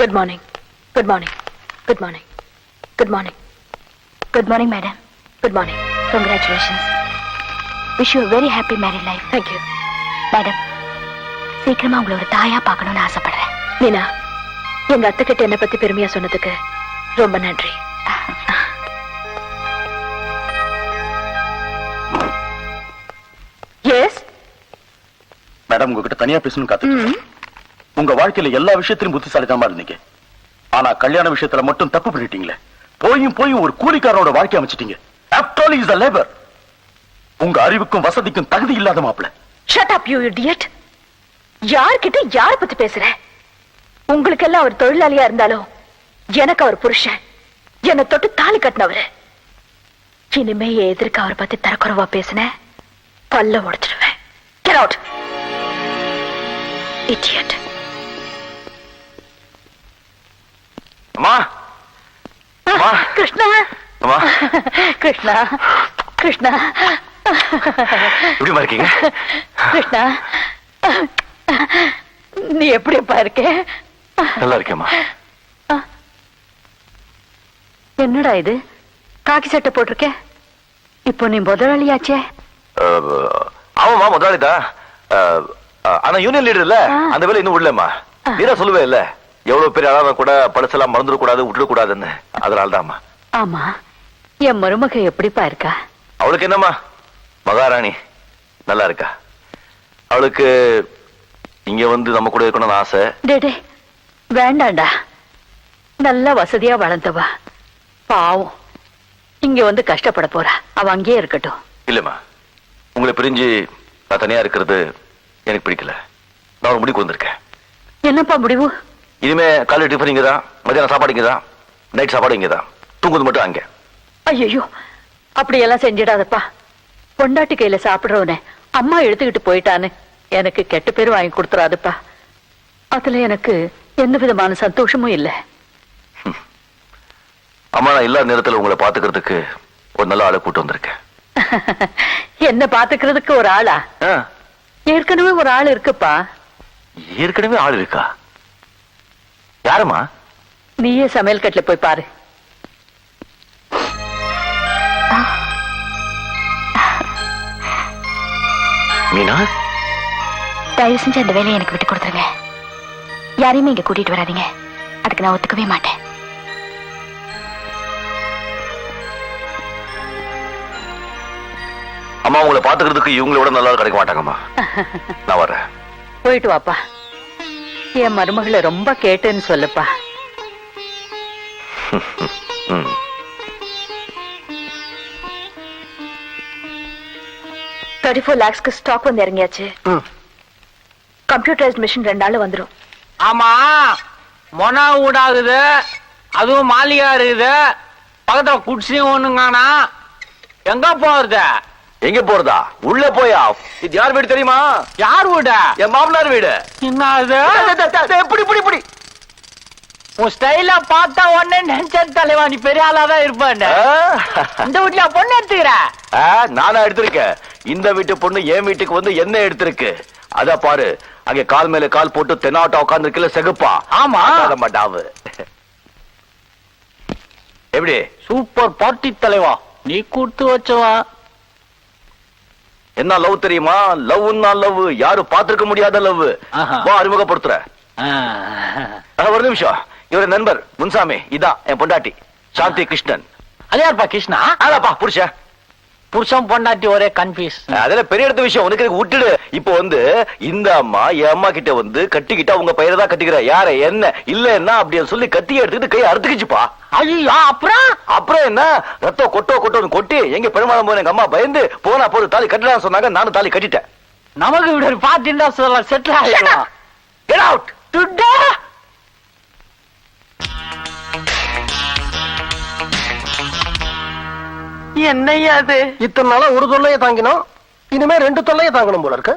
Good morning good morning good morning good morning good morning madam good morning congratulations wish you very happy married life thank you madam சீக்கிரமா உங்களோட தாயா பார்க்கணும்னு ஆசைப்படுறேன் மீனா எங்க அத்தை கிட்ட என்னை பத்தி பெருமையா சொன்னதுக்கு ரொம்ப நன்றி எஸ் மேடம் உங்ககிட்ட தனியா பேசணும் காத்து உங்க வாழ்க்கையில எல்லா விஷயத்திலும் புத்திசாலித்தனமா இருந்தீங்க ஆனா கல்யாண விஷயத்துல மட்டும் தப்பு பண்ணிட்டீங்களே போயும் போயும் ஒரு கூலிக்காரனோட வாழ்க்கை அமைச்சிட்டீங்க உங்க அறிவுக்கும் வசதிக்கும் தகுதி இல்லாத மாப்பிள யார்கிட்ட யார பத்தி பேசுற உங்களுக்கு எல்லாம் அவர் தொழிலாளியா இருந்தாலும் எனக்கு அவர் புருஷன் என்னை தொட்டு தாலி கட்டினவர் இனிமே எதிர்க்க அவரை பத்தி தரக்குறவா பேசின பல்ல உடைச்சிடுவேன் இட்டியட் அம்மா அம்மா கிருஷ்ணா அம்மா கிருஷ்ணா கிருஷ்ணா எப்படிமா இருக்கீங்க கிருஷ்ணா நீ எப்படிப்பா இருக்க நல்லா இருக்கேம்மா என்னடா இது காக்கி சட்டை போட்டிருக்கேன் இப்போ நீ முதலாளியாச்சே ஆமாமா முதலாளிதான் ஆனா யூனியன் லீடர் இல்ல அந்த வேலை இன்னும் விடலம்மா நீதான் சொல்லுவே இல்லை எவ்வளவு பேர் அழாம கூட பழசெல்லாம் மறந்துடக்கூடாது விட்டுடக்கூடாதுன்னு அதனால்தாம்மா ஆமா என் மருமக எப்படிப்பா இருக்கா அவளுக்கு என்னம்மா மகாராணி நல்லா இருக்கா அவளுக்கு இங்க வந்து நம்ம கூட இருக்கணும்னு ஆசை டேடே வேண்டாண்டா நல்ல வசதியா வளர்ந்தவா பாவம் இங்க வந்து கஷ்டப்பட போறா அவ அங்கேயே இருக்கட்டும் இல்லம்மா உங்களை பிரிஞ்சு நான் தனியா இருக்கிறது எனக்கு பிடிக்கல நான் ஒரு முடிவுக்கு வந்திருக்கேன் என்னப்பா முடிவு இனிமே காலை டிஃபன் இங்கே தான் மதியானம் சாப்பாடு இங்கே தான் நைட் சாப்பாடு இங்கே தான் தூங்குது மட்டும் அங்கே ஐயோ அப்படியெல்லாம் செஞ்சிடாதப்பா பொண்டாட்டி கையில சாப்பிடுறவனே அம்மா எடுத்துக்கிட்டு போயிட்டான்னு எனக்கு கெட்ட பேர் வாங்கி கொடுத்துறாதுப்பா அதுல எனக்கு எந்த விதமான சந்தோஷமும் இல்லை அம்மா நான் எல்லா நேரத்தில் உங்களை பார்த்துக்கிறதுக்கு ஒரு நல்ல ஆளை கூட்டு வந்திருக்கேன் என்ன பாத்துக்கிறதுக்கு ஒரு ஆளா ஏற்கனவே ஒரு ஆள் இருக்குப்பா ஏற்கனவே ஆள் இருக்கா யாருமா நீயே சமையல் கட்டில போய் பாரு மீனா தயவு செஞ்சு அந்த வேலையை எனக்கு விட்டு கொடுத்துருங்க யாரையுமே இங்க கூட்டிட்டு வராதீங்க அதுக்கு நான் ஒத்துக்கவே மாட்டேன் அம்மா உங்களை பாத்துக்கிறதுக்கு இவங்கள விட நல்லா கிடைக்க மாட்டாங்கம்மா நான் வரேன் போயிட்டு வாப்பா என் மருமகளை ரொம்ப கேட்டேன்னு சொல்லுப்பா தேர்ட்டி ஃபோர் லேக்ஸ்க்கு ஸ்டாக் வந்து இறங்கியாச்சு கம்ப்யூட்டரைஸ்ட் மிஷின் ரெண்டு நாள் வந்துடும் ஆமா மொனா ஊடாகுது அதுவும் மாளிகா இருக்குது பக்கத்துல குடிசையும் ஒண்ணுங்கானா எங்க போறது எங்க போறதா உள்ள போயா இது யார் வீடு தெரியுமா யார் வீடு என் மாமனார் வீடு என்ன எப்படி இப்படி இப்படி உன் ஸ்டைல பார்த்தா உடனே நினைச்சேன் தலைவா நீ பெரிய ஆளாதான் இருப்பான் இந்த வீட்டுல பொண்ணு எடுத்துக்கிற நானா எடுத்திருக்கேன் இந்த வீட்டு பொண்ணு என் வீட்டுக்கு வந்து என்ன எடுத்திருக்கு அத பாரு அங்க கால் மேல கால் போட்டு தென்னாட்டா உட்கார்ந்து இருக்கல செகுப்பா ஆமா மாட்டாவு எப்படி சூப்பர் பார்ட்டி தலைவா நீ கூட்டு வச்சவா என்ன லவ் தெரியுமா லவ்னா லவ் யாரும் பாத்துருக்க முடியாத லவ் வா அறிமுகப்படுத்துற ஒரு நிமிஷம் இவர நண்பர் முன்சாமி இதான் என் பொண்டாட்டி சாந்தி கிருஷ்ணன் அதே கிருஷ்ணா அதாப்பா புருஷன் பொண்டாட்டி ஒரே கன்ஃபியூஸ் அதுல பெரிய இடத்து விஷயம் உனக்கு விட்டுடு இப்போ வந்து இந்த அம்மா என் அம்மா கிட்ட வந்து கட்டிக்கிட்டா உங்க பையனை தான் கட்டிக்கிற யார என்ன இல்லன்னா அப்படின்னு சொல்லி கத்தி எடுத்துக்கிட்டு கை அறுத்துக்கிச்சுப்பா ஐயா அப்புறம் அப்புறம் என்ன ரத்தம் கொட்டோ கொட்டோன்னு கொட்டி எங்க பெருமாள் போன எங்க அம்மா பயந்து போனா போது தாலி கட்டலாம் சொன்னாங்க நானும் தாலி கட்டிட்டேன் நமக்கு இப்படி ஒரு சொல்லலாம் செட்டில் ஆகிடலாம் கெட் அவுட் டுடே என்னையா அது இத்தனை நாளா ஒரு தொல்லையை தாங்கினோம் இனிமே ரெண்டு தொல்லையை தாங்கணும் போல இருக்கு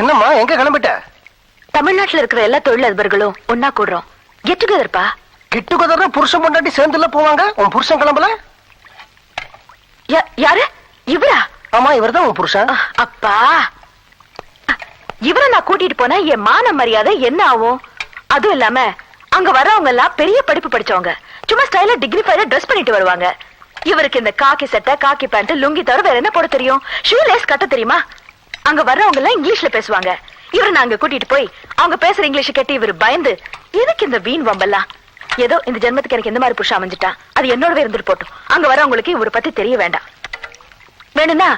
என்னம்மா எங்க கிளம்பிட்ட தமிழ்நாட்டுல இருக்கிற எல்லா தொழிலதிபர்களும் ஒன்னா கூடுறோம் கெட் டுகெதர்ப்பா கெட் டுகெதர் புருஷன் பொண்டாட்டி சேர்ந்துல போவாங்க உன் புருஷன் கிளம்பல யாரு இவரா ஆமா இவர்தான் உன் புருஷன் அப்பா இவரை நான் கூட்டிட்டு போனா என் மான மரியாதை என்ன ஆகும் அதுவும் இல்லாம அங்க வரவங்க எல்லாம் பெரிய படிப்பு படிச்சவங்க சும்மா ஸ்டைல டிகிரி ஃபைல ட்ரெஸ் பண்ணிட்டு வருவாங்க இவருக்கு இந்த காக்கி சட்டை காக்கி பேண்ட் லுங்கி தவிர வேற என்ன போட தெரியும் ஷூ லேஸ் கட்ட தெரியுமா அங்க வர்றவங்க எல்லாம் இங்கிலீஷ்ல பேசுவாங்க இவரை நாங்க கூட்டிட்டு போய் அவங்க பேசுற இங்கிலீஷ் கேட்டு இவர் பயந்து எதுக்கு இந்த வீண் வம்பெல்லாம் ஏதோ இந்த ஜென்மத்துக்கு எனக்கு எந்த மாதிரி புருஷ அமைஞ்சிட்டா அது என்னோடவே இருந்துட்டு போட்டோம் அங்க வரவங்களுக்கு இவரை பத்தி தெரிய வேண்டாம் வேணும்னா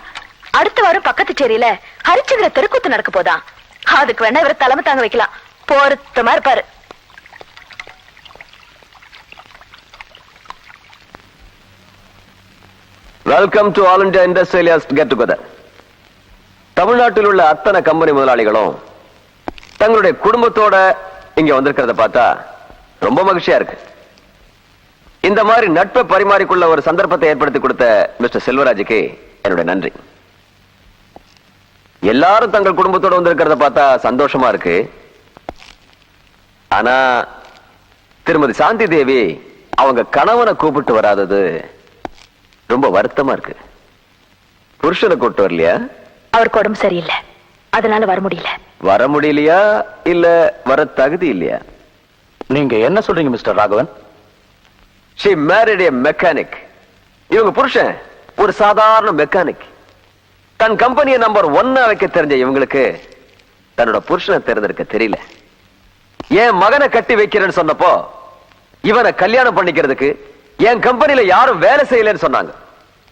அடுத்த வாரம் பக்கத்து சேரியில ஹரிச்சந்திர தெருக்கூத்து நடக்க போதான் அதுக்கு வேணா இவரை தலைமை தாங்க வைக்கலாம் பொருத்தமா இருப்பாரு welcome to all India industrialists get together தமிழ்நாட்டில் உள்ள அத்தனை கம்பெனி முதலாளிகளும் தங்களுடைய குடும்பத்தோட இங்க வந்திருக்கிறத பார்த்தா ரொம்ப மகிழ்ச்சியா இருக்கு இந்த மாதிரி நட்பை பரிமாறிக்கொள்ள ஒரு சந்தர்ப்பத்தை ஏற்படுத்தி கொடுத்த மிஸ்டர் செல்வராஜுக்கு என்னுடைய நன்றி எல்லாரும் தங்கள் குடும்பத்தோட வந்திருக்கிறத பார்த்தா சந்தோஷமா இருக்கு ஆனா திருமதி சாந்தி தேவி அவங்க கணவனை கூப்பிட்டு வராதது ரொம்ப வருத்தமா இருக்கு புருஷனை கூப்பிட்டு வரலையா அவருக்கு உடம்பு சரியில்லை அதனால வர முடியல வர முடியலையா இல்ல வர தகுதி இல்லையா நீங்க என்ன சொல்றீங்க mister Raghavan she married a mechanic இவங்க புருஷன் ஒரு சாதாரண மெக்கானிக் தன் கம்பெனியை நம்பர் ஒன்னா வைக்க தெரிஞ்ச இவங்களுக்கு தன்னோட புருஷனை தேர்ந்தெடுக்க தெரியல என் மகனை கட்டி வைக்கிறேன்னு சொன்னப்போ இவனை கல்யாணம் பண்ணிக்கிறதுக்கு என் கம்பெனில யாரும் வேலை செய்யலன்னு சொன்னாங்க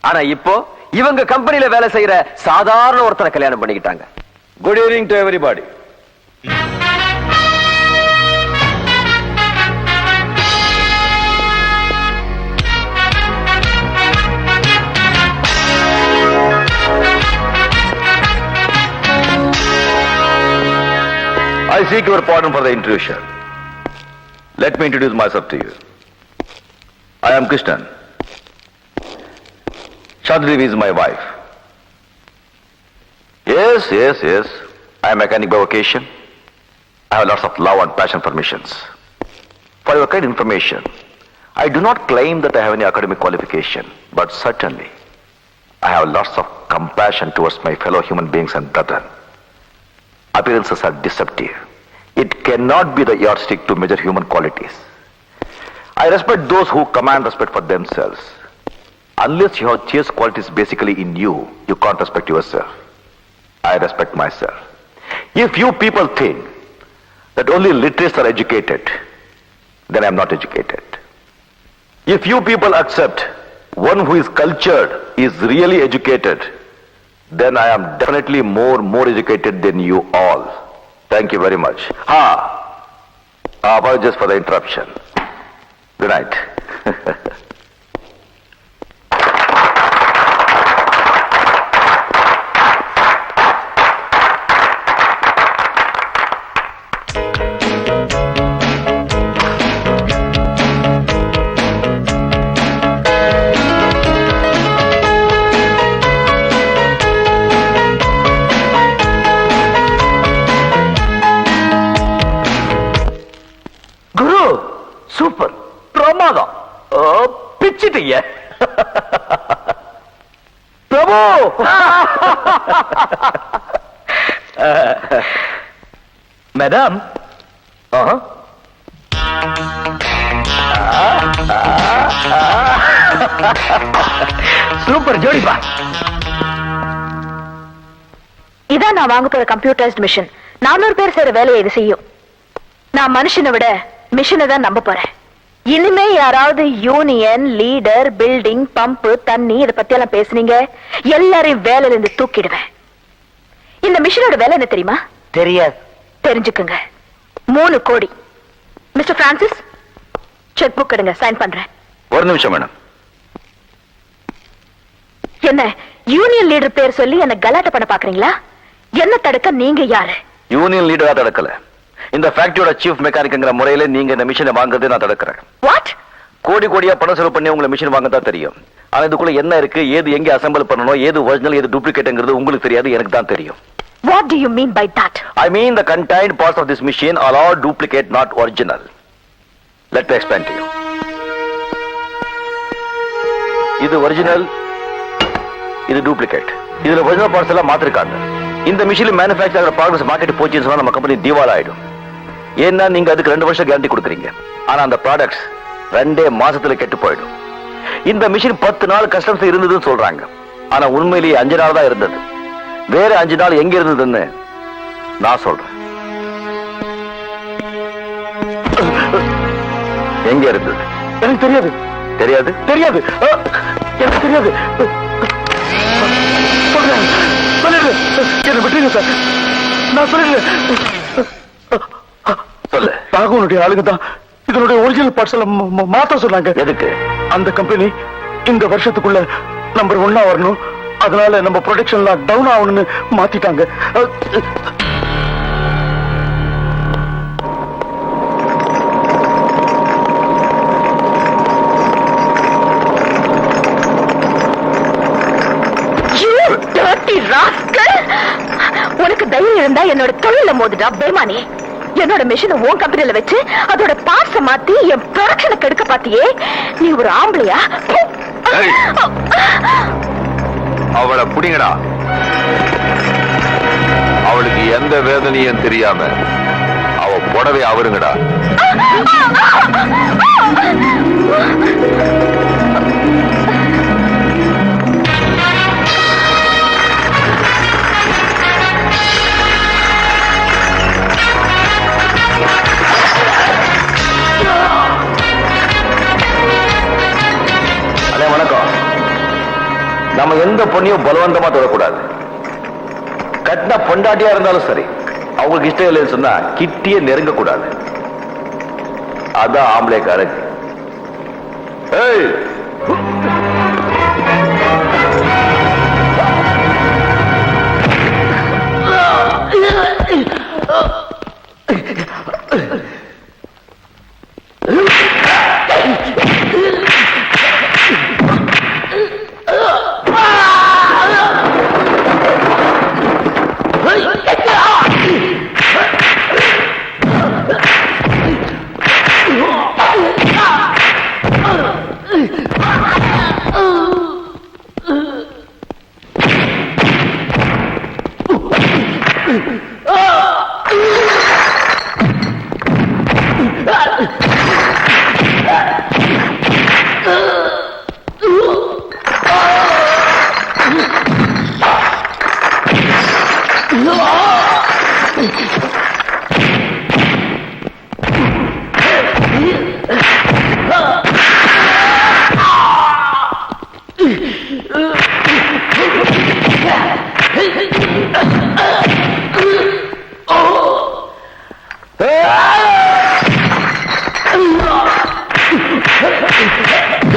ஆனா இப்போ இவங்க கம்பெனியில வேலை செய்யற சாதாரண ஒருத்தனை கல்யாணம் பண்ணிக்கிட்டாங்க good evening to everybody I seek your pardon for the intrusion. Let me introduce myself to you. I am Krishnan. Shadrivi is my wife. Yes, yes, yes. I am a mechanic by vocation. I have lots of love and passion for missions. For your kind information, I do not claim that I have any academic qualification, but certainly I have lots of compassion towards my fellow human beings and brethren. Appearances are deceptive. It cannot be the yardstick to measure human qualities. I respect those who command respect for themselves. Unless you have chaste qualities basically in you, you can't respect yourself. I respect myself. If you people think that only literates are educated, then I'm not educated. If you people accept one who is cultured is really educated, then I am definitely more, more educated than you all. Thank you very much. Ah, apologies for the interruption. Good night. Madam super ஜோடிப்பா இதான் நான் வாங்க போற computerised machine நானூறு பேர் செய்யற வேலையை இது செய்யும் நான் மனுஷனை விட மிஷினை தான் நம்ப போறேன் இனிமே யாராவது யூனியன் லீடர் பில்டிங் பம்பு தண்ணி இத பத்தி எல்லாம் பேசுனீங்க எல்லாரையும் வேலையில இருந்து தூக்கிடுவேன் இந்த மிஷினோட வேலை என்ன தெரியுமா தெரியாது தெரிஞ்சுக்குங்க மூணு கோடி மிஸ்டர் பிரான்சிஸ் செக் புக் எடுங்க சைன் பண்றேன் ஒரு நிமிஷம் மேடம் என்ன யூனியன் லீடர் பேர் சொல்லி என்ன கலாட்ட பண்ண பாக்குறீங்களா என்ன தடுக்க நீங்க யாரு யூனியன் லீடரா தடுக்கல இந்த ஃபேக்டரியோட சீஃப் மெக்கானிக்ங்கிற முறையில நீங்க இந்த மிஷினை வாங்குறதை நான் தடுக்கிறேன் வாட் கோடி கோடியா பணம் செலவு பண்ணி உங்களுக்கு மிஷின் வாங்க தான் தெரியும் ஆனா இதுக்குள்ள என்ன இருக்கு ஏது எங்க அசெம்பிள் பண்ணணும் ஏது ஒரிஜினல் ஏது டூப்ளிகேட்ங்கிறது உங்களுக்கு தெரியாது எனக்கு தான் தெரியும் what do you mean by that? I mean the contained parts of this machine are all duplicate, not original. Let me explain to you. இது ஒரிஜினல் இது டூப்ளிகேட் இதுல ஒரிஜினல் பார்ட்ஸ் எல்லாம் மாத்திருக்காங்க இந்த மிஷின் மேனுஃபேக்சர் ஆகிற ப்ராடக்ட்ஸ் மார்க்கெட் போச்சுன்னு சொன்னால் நம்ம கம்பெனி திவால் ஆயிடும் ஏன்னா நீங்க அதுக்கு ரெண்டு வருஷம் கேரண்டி கொடுக்குறீங்க ஆனா அந்த ப்ராடக்ட்ஸ் ரெண்டே மாசத்துல கெட்டு போயிடும் இந்த மிஷின் பத்து நாள் கஸ்டம்ஸ் இருந்ததுன்னு சொல்றாங்க ஆனா உண்மையிலேயே அஞ்சு நாள் தான் இருந்தது வேற அஞ்சு நாள் எங்க இருந்ததுன்னு நான் சொல்றேன் எங்க இருந்தது எனக்கு தெரியாது தெரியாது தெரியாது எனக்கு தெரியாது என்ன விட்டுருங்க சார் நான் சொல்லிடுறேன் ராகவனுடைய ஆளுங்க தான் இதனுடைய ஒரிஜினல் பார்ட்ஸ்ல மாத்த சொன்னாங்க எதுக்கு அந்த கம்பெனி இந்த வருஷத்துக்குள்ள நம்பர் ஒன்னா வரணும் அதனால நம்ம ப்ரொடக்ஷன்ல டவுன் ஆகணும்னு மாத்திட்டாங்க உனக்கு தைரியம் இருந்தா என்னோட தொழில மோதுடா பேமானி என்னோட மிஷினை உன் கம்பெனியில வச்சு அதோட பார்ட்ஸ மாத்தி என் ப்ரொடக்ஷனை கெடுக்க பாத்தியே நீ ஒரு ஆம்பளையா அவளை புடிங்கடா அவளுக்கு எந்த வேதனையும் தெரியாம அவ புடவை அவருங்கடா நம்ம எந்த பொண்ணையும் பலவந்தமா தொடக்கூடாது கட்டின பொண்டாட்டியா இருந்தாலும் சரி அவங்களுக்கு இஷ்டம் இல்லைன்னு சொன்னா கிட்டியே நெருங்கக்கூடாது அதான் ஆம்பளைக்காரன் ஏய் Ugh.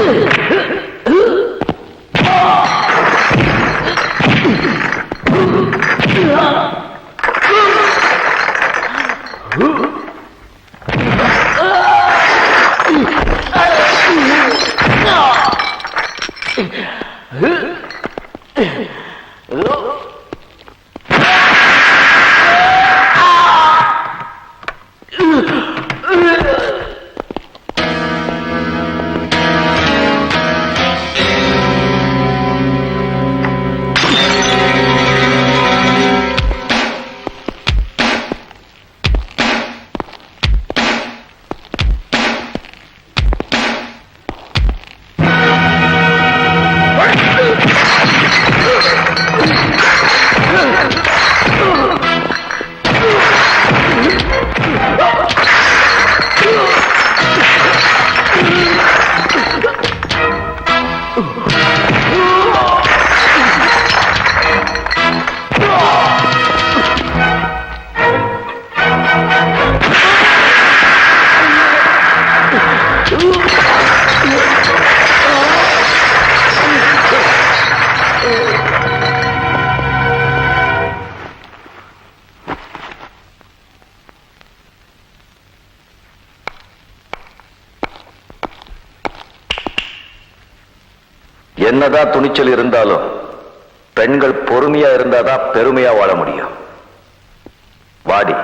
Two. என்னதான் துணிச்சல் இருந்தாலும் பெண்கள் பொறுமையா இருந்தாதான் பெருமையா வாழ முடியும் வாடி